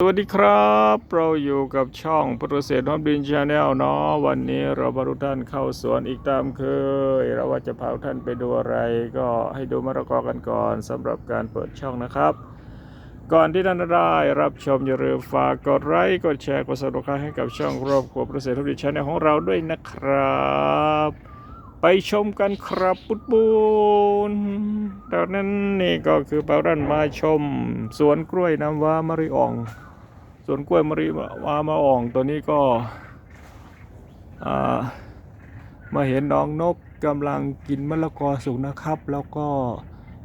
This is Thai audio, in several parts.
สวัสดีครับ เราอยู่กับช่องโปรเซสฮอมดินชาแนลเนาะวันนี้เราพาทุกท่านเข้าสวนอีกตามเคยเราว่าจะพาท่านไปดูอะไร ก็ให้ดูมะละกอกันก่อนสำหรับการเปิดช่องนะครับ ก่อนที่ท่านจะได้รับชมอย่าลืมฝากกดไลค์กดแชร์กด subscribe ให้กับช่องครอบครัวโปรเซสฮอมดินชาแนลของเราด้วยนะครับ ไปชมกันครับปุดปูนตอนนั้นนี่ก็คือเปารันมาชม สวนกล้วยน้ำว้ามะริอ่อง สวนกล้วยมะริว้ามะอ่องตัวนี้ก็มาเห็นน้องนกกำลังกินมะละกอสุกนะครับ แล้วก็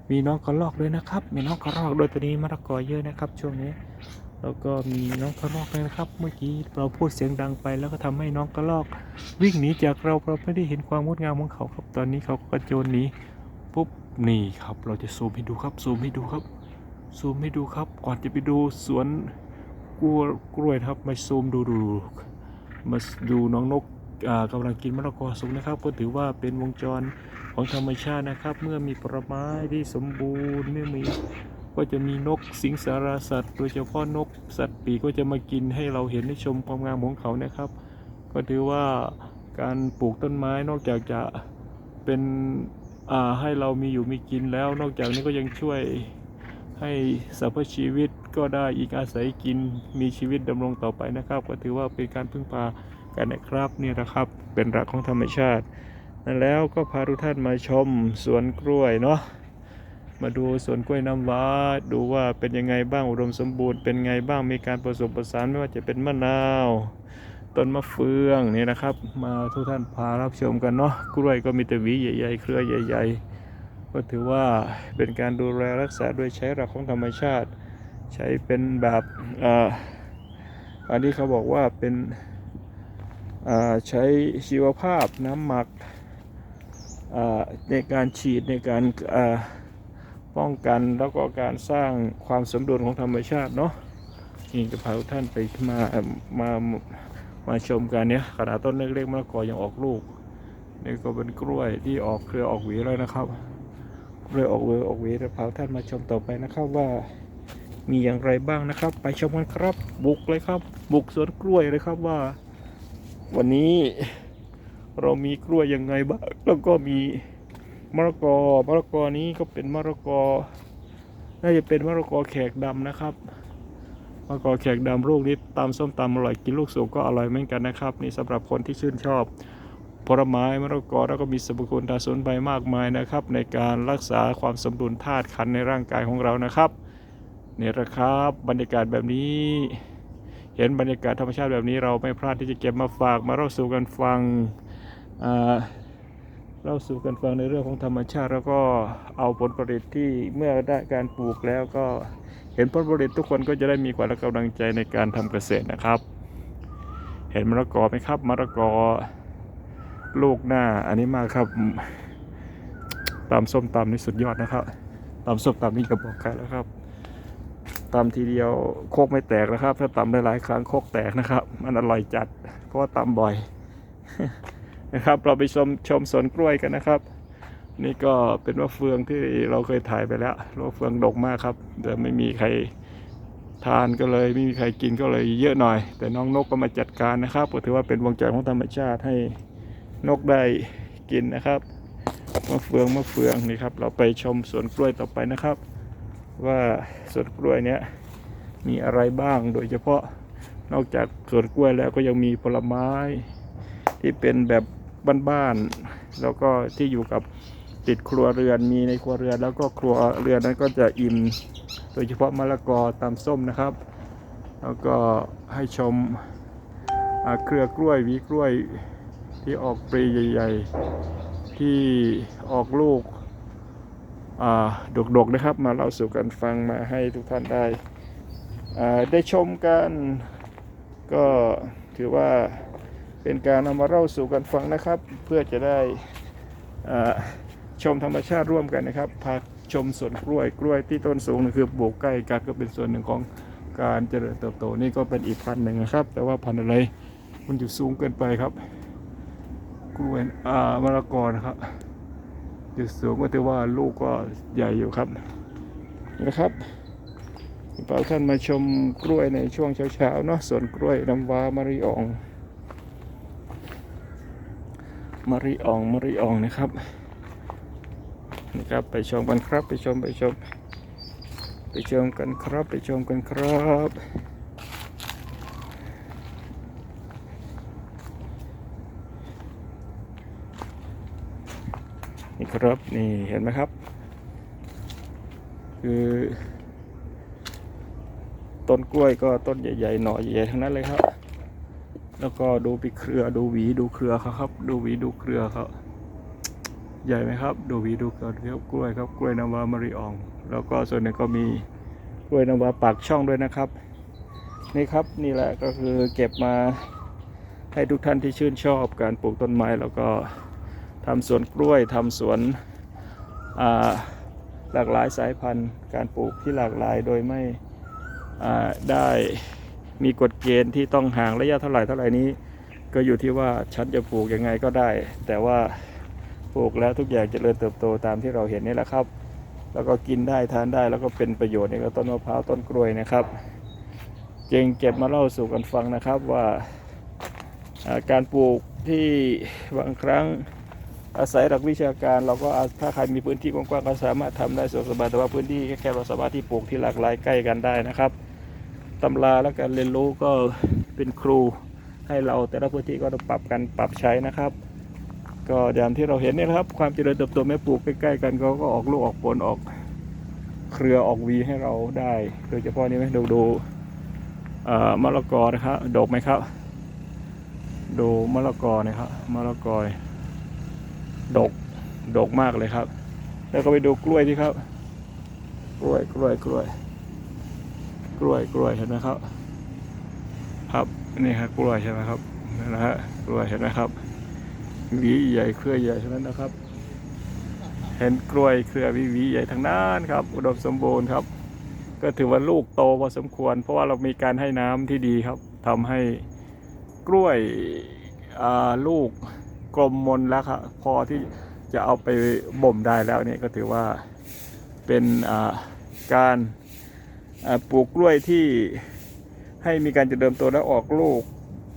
มีน้องกระรอกด้วยนะครับ มีน้องกระรอกด้วยตัวนี้มะละกอเยอะนะครับ ช่วงนี้ แล้วก็มีน้องกระรอกเลยนะครับ เมื่อกี้เราพูดเสียงดังไป แล้วก็ทำให้น้องกระรอก วิ่งหนีจากเราเราไม่ได้เห็นความงดงามของเขาครับตอนนี้เขาก็กระโจนหนีปุ๊บนี่ครับ เราจะซูมให้ดูครับซูมให้ดูครับซูมให้ดูครับ ก่อนจะไปดูสวน กล้วยกล้วยครับมาซูมดูดูมาดูน้องนกอ่ากำลังกินมะละกอสุกนะครับ ก็ถือว่าเป็นวงจรของธรรมชาตินะครับ เมื่อมีผลไม้ที่สมบูรณ์เมื่อมีก็จะมีนกสิงสารสัตว์ โดยเฉพาะนกสัตว์ปีกก็จะมากินให้เราเห็นได้ชมความงามของเขานะครับ ก็ถือว่าการปลูกต้นไม้นอกจากจะเป็นให้เรามีอยู่มีกินแล้ว นอกจากนี้ก็ยังช่วยให้สรรพชีวิต ก็ได้อีกอาศัยกินมีชีวิตดำรงต่อไปนะครับ ก็ถือว่าเป็นการพึ่งพากันนะครับนี่นะครับเป็นหลักของธรรมชาตินั่นแล้วก็พาทุกท่านมาชมสวนกล้วยเนาะมาดูสวนกล้วยน้ำว้า ดูว่าเป็นยังไงบ้างอุดมสมบูรณ์เป็นไงบ้างมีการผสมผสานไม่ว่าจะเป็นมะนาวต้นมะเฟืองนี่นะครับ มาทุกท่านพารับชมกันเนาะกล้วยก็มีแต่หวีใหญ่ ๆ เครือใหญ่ ๆ ก็ถือว่าเป็นการดูแลรักษาโดยใช้หลักของธรรมชาติ ใช้เป็นแบบอ,อันนี้เขาบอกว่าเป็นใช้ชีวภาพน้ำหมักในการฉีดในการป้องกันแล้วก็การสร้างความสมดุลของธรรมชาติเนาะนี่จะพาทุกท่านไปมามามาชมกันเนี้ยขนาดต้นเล็กๆมะละกอยังออกลูกนี่ก็เป็นกล้วยที่ออกเครือออกหวีแล้วนะครับกล้วยออกเวอออกหวีจะพาท่านมาชมต่อไปนะครับว่า มีอย่างไรบ้างนะครับ ไปชมกันครับ บุกเลยครับ บุกสวนกล้วยเลยครับว่า วันนี้เรามีกล้วยยังไงบ้างแล้วก็มีมะละกอมะละกอนี้ก็เป็นมะละกอ น่าจะเป็นมะละกอแขกดำนะครับมะละกอแขกดำลูกนี้ตำส้มตำอร่อยกินลูกสุกก็อร่อยเหมือนกันนะครับ นี่สำหรับคนที่ชื่นชอบผลไม้มะละกอแล้วก็มีสรรพคุณทางสนไพรมากมายนะครับ ในการรักษาความสมดุลธาตุขันในร่างกายของเรานะครับ นี่แหละครับ บรรยากาศแบบนี้ เห็นบรรยากาศธรรมชาติแบบนี้เราไม่พลาดที่จะเก็บมาฝากมาเล่าสู่กันฟังเล่าสู่กันฟังในเรื่องของธรรมชาติ แล้วก็เอาผลผลิตที่เมื่อได้การปลูกแล้วก็เห็นผลผลิตทุกคนก็จะได้มีความและกำลังใจในการทำเกษตรนะครับ เห็นมะละกอไหมครับมะละกอลูกหน้าอันนี้มากครับตำส้มตำนี่สุดยอดนะครับตำส้มตำนี่กระบอกกันแล้วครับ ตำทีเดียวโคกไม่แตกนะครับ ถ้าตำได้หลายครั้งโคกแตกนะครับ มันอร่อยจัด เพราะว่าตำบ่อยนะครับ เราไปชมชมสวนกล้วยกันนะครับ นี่ก็เป็นมะเฟืองที่เราเคยถ่ายไปแล้วมะเฟืองดกมากครับแต่ไม่มีใครทานก็เลยไม่มีใครกินก็เลยเยอะหน่อย แต่น้องนกก็มาจัดการนะครับก็ถือว่าเป็นวงจรของธรรมชาติให้นกได้กินนะครับมะเฟืองมะเฟืองนี่ครับ เราไปชมสวนกล้วยต่อไปนะครับ ว่าสวนกล้วยเนี้ยมีอะไรบ้างโดยเฉพาะนอกจากสวนกล้วยแล้วก็ยังมีผลไม้ที่เป็นแบบบ้านๆแล้วก็ที่อยู่กับติดครัวเรือนมีในครัวเรือน แล้วก็ครัวเรือนนั้นก็จะอิ่มโดยเฉพาะมะละกอตามส้มนะครับ แล้วก็ให้ชมเครือกล้วยหวีกล้วยที่ออกปลีใหญ่ ๆ ที่ออกลูก ดกๆนะครับ มาเล่าสู่กันฟังมาให้ทุกท่านได้ได้ชมกันก็ถือว่าเป็นการนำมาเล่าสู่กันฟังนะครับ เพื่อจะได้ชมธรรมชาติร่วมกันนะครับพาชมสวนกล้วยกล้วยที่ต้นสูงนี่คือปลูกใกล้กันก็เป็นส่วนหนึ่งของการเจริญเติบโตนี่ก็เป็นอีกพันหนึ่งนะครับ แต่ว่าพันอะไรมันอยู่สูงเกินไปครับ กล้วยอ่ามะละกอนะครับ อยู่สูงก็ถือว่าลูกก็ใหญ่อยู่ครับนะครับพาท่านมาชมกล้วยในช่วงเช้าๆเนาะสวนกล้วยน้ำว้ามะริอองมะริอองมะริอองนะครับนี่ครับไปชมกันครับไปชมไปชม ไปชมกันครับไปชมกันครับ ครับนี่เห็นไหมครับ คือ ต้นกล้วยก็ต้นใหญ่ๆหน่อใหญ่ๆทั้งนั้นเลยครับ แล้วก็ดูปีเครือดูหวีดูเครือเขาครับ ดูหวีดูเครือเขาใหญ่ไหมครับ ดูหวีดูเครือครับกล้วยครับกล้วยน้ำว้ามะริออง แล้วก็ส่วนหนึ่งก็มีกล้วยน้ำว้าปากช่องด้วยนะครับ นี่ครับนี่แหละก็คือเก็บมาให้ทุกท่านที่ชื่นชอบการปลูกต้นไม้แล้วก็ ทำสวนกล้วยทำสวนหลากหลายสายพันธุ์ การปลูกที่หลากหลายโดยไม่ได้มีกฎเกณฑ์ที่ต้องห่างระยะเท่าไหร่เท่าไหร่นี้ ก็อยู่ที่ว่าฉันจะปลูกยังไงก็ได้ แต่ว่าปลูกแล้วทุกอย่างจเจริญเติบโตตามที่เราเห็นนี่แหละครับ แล้วก็กินได้ทานได้แล้วก็เป็นประโยชน์ในกับต้นมะพร้าวต้นกล้วยนะครับ จึงเก็บมาเล่าสู่กันฟังนะครับว่าการปลูกที่บางครั้ง อาศัยหลักวิชาการ เราก็ถ้าใครมีพื้นที่กว้างๆก็สามารถทำได้สะดวกสบายแต่ว่าพื้นที่แค่เราสามารถที่ปลูกที่หลากหลายใกล้กันได้นะครับตำราและการเรียนรู้ก็เป็นครูให้เราแต่ละพื้นที่ก็ต้องปรับกันปรับใช้นะครับ ก็อย่างที่เราเห็นเนี่ยนะครับ ความเจริญเติบโตแม่ปลูกใกล้ ๆ กันเขาก็ออกลูกออกผลออกเครือออกวีให้เราได้ โดยเฉพาะนี่ไหมดูดูมะละกอนะครับดกไหมครับ ดูมะละกอนะครับมะละกอ ดก ดกมากเลยครับ แล้วก็ไปดูกล้วยที่ครับ กล้วยกล้วยกล้วย กล้วยกล้วยเห็นไหมครับ ครับนี่ครับกล้วยใช่ไหมครับนั่นนะฮะกล้วยเห็นไหมครับหวีใหญ่เครือใหญ่ทั้งนั้นนะครับ เห็นกล้วยเครือวีวีใหญ่ทั้งนั้นครับ อุดมสมบูรณ์ครับ ก็ถือว่าลูกโตพอสมควร เพราะว่าเรามีการให้น้ำที่ดีครับทำให้กล้วยลูก กลมมนแล้วครับพอที่จะเอาไปบ่มได้แล้วนี่ก็ถือว่าเป็นการปลูกกล้วยที่ให้มีการเจริญโตและออกลูก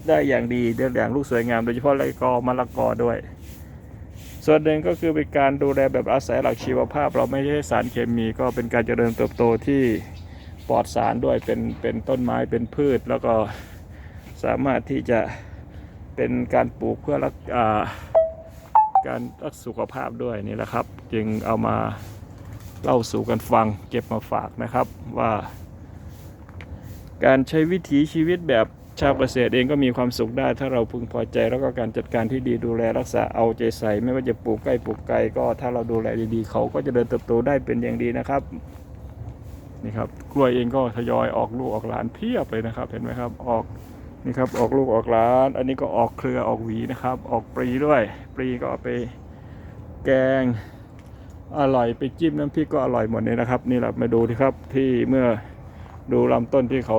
ได้อย่างดีได้อย่างลูกสวยงาม โดยเฉพาะไรกอมะละกอด้วย ส่วนหนึ่งก็คือเป็นการดูแลแบบอาศัยหลักชีวภาพ เราไม่ใช่สารเคมีก็เป็นการเจริญเติบโตที่ปลอดสารด้วยเป็นเป็นต้นไม้เป็นพืช แล้วก็สามารถที่จะ เป็นการปลูกเพื่อรักการรักสุขภาพด้วยนี่แหละครับ จึงเอามาเล่าสู่กันฟัง เก็บมาฝากนะครับว่า การใช้วิถีชีวิตแบบชาวเกษตรเองก็มีความสุขได้ ถ้าเราพึงพอใจแล้วก็การจัดการที่ดีดูแลรักษาเอาใจใส่ ไม่ว่าจะปลูกใกล้ปลูกไกลก็ถ้าเราดูแลดีๆ เขาก็จะเดินเติบโตได้เป็นอย่างดีนะครับนี่ครับกล้วยเองก็ทยอยออกลูกออกหลานเพียบเลยนะครับ เห็นไหมครับออก นี่ครับออกลูกออกหลาน อันนี้ก็ออกเครือออกหวีนะครับ ออกปลีด้วยปลีก็เอาไปแกงอร่อยไปจิ้มน้ำพริกก็อร่อยหมดเลยนะครับ นี่แหละมาดูที่ครับที่เมื่อดูลำต้นที่เขา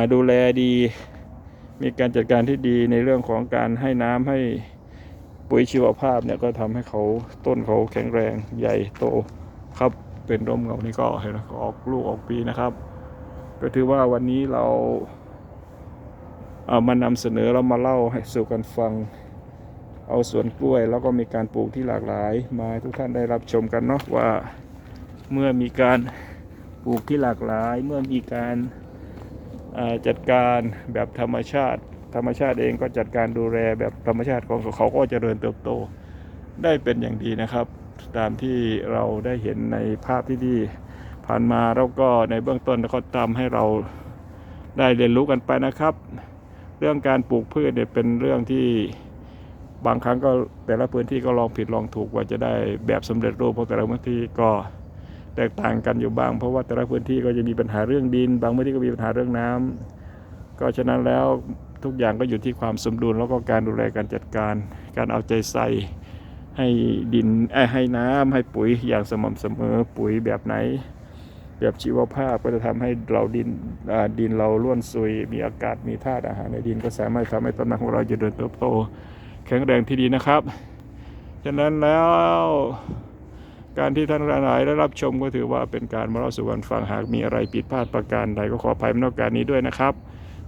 าดูแลดี มีการจัดการที่ดีในเรื่องของการให้น้ำให้ปุ๋ยชีวภาพเนี่ยก็ทำให้เขาต้นเขาแข็งแรงใหญ่โตครับเป็นร่มเงานี่ก็เห็นไหมเขาออกลูกออกปีนะครับ ก็ถือว่าวันนี้เรา เอามานำเสนอเรามาเล่าให้สู่กันฟัง เอาสวนกล้วย แล้วก็มีการปลูกที่หลากหลาย มาทุกท่านได้รับชมกันเนาะว่าเมื่อมีการปลูกที่หลากหลาย เมื่อมีการจัดการแบบธรรมชาติ ธรรมชาติเองก็จัดการดูแลแบบธรรมชาติของเขาก็เจริญเติบโตได้เป็นอย่างดีนะครับ ตามที่เราได้เห็นในภาพที่ดีผ่านมาแล้วก็ในเบื้องต้นก็ทำให้เราได้เรียนรู้กันไปนะครับ เรื่องการปลูกพืชเนี่ยเป็นเรื่องที่บางครั้งก็แต่ละพื้นที่ก็ลองผิดลองถูกว่าจะได้แบบสำเร็จรูปเพราะแต่ละพื้นที่ก็แตกต่างกันอยู่บ้าง เพราะว่าแต่ละพื้นที่ก็จะมีปัญหาเรื่องดิน บางพื้นที่ก็มีปัญหาเรื่องน้ำก็ฉะนั้นแล้วทุกอย่างก็อยู่ที่ความสมดุลแล้วก็การดูแลการจัดการ การเอาใจใส่ให้ดินเอ้ให้น้ำให้ปุ๋ยอย่างสม่ำเสมอปุ๋ยแบบไหน แบบชีวภาพก็จะทำให้เราดินดินเราล้วนซุย มีอากาศมีธาตุอาหารในดินก็สามารถทำให้ต้นไม้ของเราเจริญเติบโต แข็งแรงที่ดีนะครับฉะนั้นแล้วการที่ท่านหลายได้รับชมก็ถือว่าเป็นการมาเล่าสู่กันฟังหากมีอะไรผิดพลาดประการใดก็ขออภัยในโอกาสนี้ด้วยนะครับ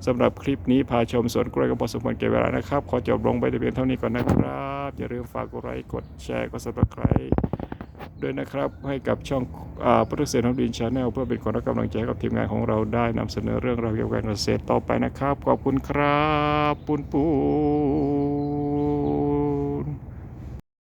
สำหรับคลิปนี้พาชมสวนกล้วยก็พอสมควรแก่เวลานะครับ ขอจบลงไปแต่เพียงเท่านี้ก่อนนะครับ อย่าลืมฝากกดไลค์กดแชร์กด subscribe ด้วยนะครับให้กับช่องโปรตุเกสของดินชาแนลเพื่อเป็นคนรักกำลังใจกับทีมงานของเราได้นำเสนอเรื่องราวเกี่ยวกับการเกษตรต่อไปนะครับ ขอบคุณครับปุนปูน